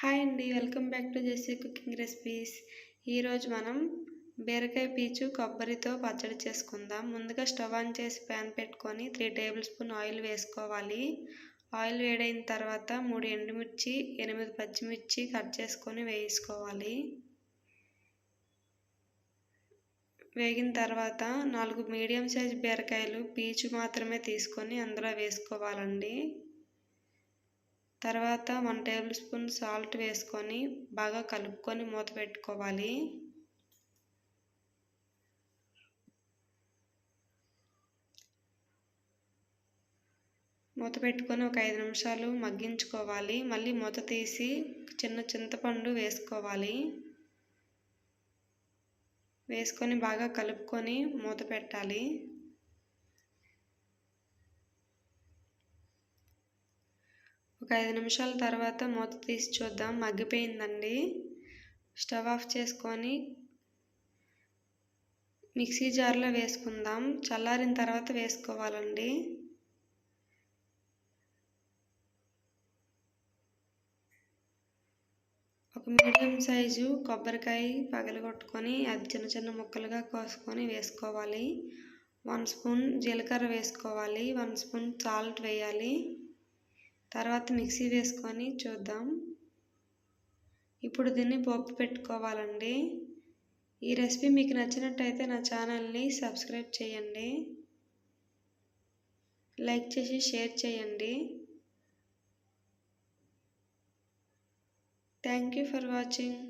Hi అండి welcome back to Jessie cooking recipes. ఈరోజు మనం బీరకాయ పీచు కొబ్బరితో పచ్చడి చేసుకుందాం. ముందుగా స్టవ్ ఆన్ చేసి ప్యాన్ పెట్టుకొని త్రీ టేబుల్ స్పూన్ ఆయిల్ వేసుకోవాలి. ఆయిల్ వేడైన తర్వాత మూడు ఎండుమిర్చి ఎనిమిది పచ్చిమిర్చి కట్ చేసుకొని వేసుకోవాలి వేగిన తర్వాత నాలుగు మీడియం సైజ్ బీరకాయలు పీచు మాత్రమే తీసుకొని అందులో వేసుకోవాలండి. తర్వాత వన్ టేబుల్ స్పూన్ సాల్ట్ వేసుకొని బాగా కలుపుకొని మూత పెట్టుకోవాలి. మూత పెట్టుకొని ఒక ఐదు నిమిషాలు మగ్గించుకోవాలి. మళ్ళీ మూత తీసి చిన్న చింతపండు వేసుకోవాలి. వేసుకొని బాగా కలుపుకొని మూత పెట్టాలి. ఒక ఐదు నిమిషాల తర్వాత మూత తీసి చూద్దాం. మగ్గిపోయిందండి. స్టవ్ ఆఫ్ చేసుకొని మిక్సీ జార్లో వేసుకుందాం. చల్లారిన తర్వాత వేసుకోవాలండి. ఒక మీడియం సైజు కొబ్బరికాయ పగలగొట్టుకొని అది చిన్న చిన్న ముక్కలుగా కోసుకొని వేసుకోవాలి. వన్ స్పూన్ జీలకర్ర వేసుకోవాలి. వన్ స్పూన్ సాల్ట్ వేయాలి. తర్వాత మిక్సీ వేసుకొని చూద్దాం. ఇప్పుడు దీన్ని పోపు పెట్టుకోవాలండి. ఈ రెసిపీ మీకు నచ్చినట్టయితే నా ఛానల్ని సబ్స్క్రైబ్ చేయండి. లైక్ చేసి షేర్ చేయండి. Thank you for watching.